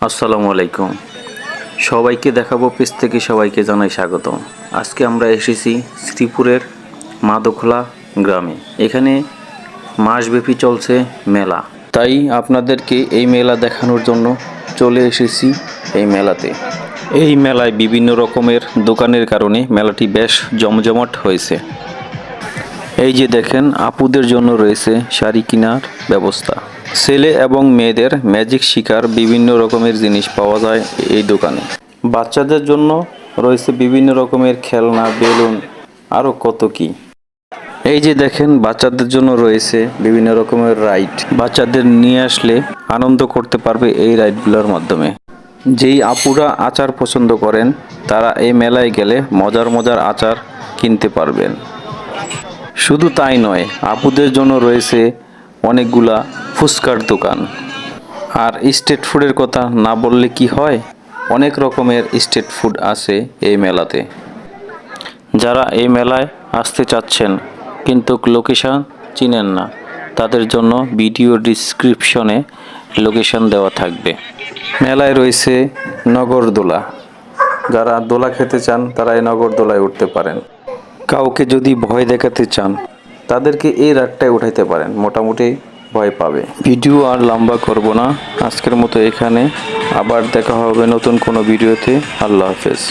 আসসালামু আলাইকুম। সবাইকে দেখাবো পেজ থেকে সবাইকে জানাই স্বাগত আজকে আমরা এসেছি শ্রীপুরের মাদখোলা গ্রামে। এখানে মাসব্যাপী চলছে মেলা। তাই আপনাদেরকে এই মেলা দেখানোর জন্য চলে এসেছি এই মেলাতে। এই মেলায় বিভিন্ন রকমের দোকানের কারণে মেলাটি বেশ জমজমাট হয়েছে। এই যে দেখেন, আপুদের জন্য রয়েছে শাড়ি কেনার ব্যবস্থা। ছেলে এবং মেয়েদের ম্যাজিক শিকার বিভিন্ন রকমের জিনিস পাওয়া যায় এই দোকানে। বাচ্চাদের জন্য রয়েছে বিভিন্ন রকমের খেলনা, বেলুন আরও কত কি। এই যে দেখেন, বাচ্চাদের জন্য রয়েছে বিভিন্ন রকমের রাইড বাচ্চাদের নিয়ে আসলে আনন্দ করতে পারবে এই রাইডগুলোর মাধ্যমে। যেই আপুরা আচার পছন্দ করেন, তারা এই মেলায় গেলে মজার মজার আচার কিনতে পারবেন। শুধু তাই নয়, আপুদের জন্য রয়েছে অনেকগুলা ফুচকার দোকান। আর স্ট্রিট ফুডের কথা না বললে কি হয়? অনেক রকমের স্ট্রিট ফুড আছে এই মেলাতে। যারা এই মেলায় আসতে চাচ্ছেন, কিন্তু লোকেশান চিনেন না, তাদের জন্য ভিডিও ডিসক্রিপশনে লোকেশন দেওয়া থাকবে। মেলায় রয়েছে নগরদোলা। যারা দোলা খেতে চান, তারা এই নগরদোলায় উঠতে পারেন। কাউকে যদি ভয় দেখাতে চান তাদেরকে এই রাতটায় উঠাইতে পারেন, মোটামুটি ভয় পাবে। ভিডিও আর লম্বা করব না, আজকের মতো এখানে। আবার দেখা হবে নতুন কোনো ভিডিওতে। আল্লাহ হাফেজ।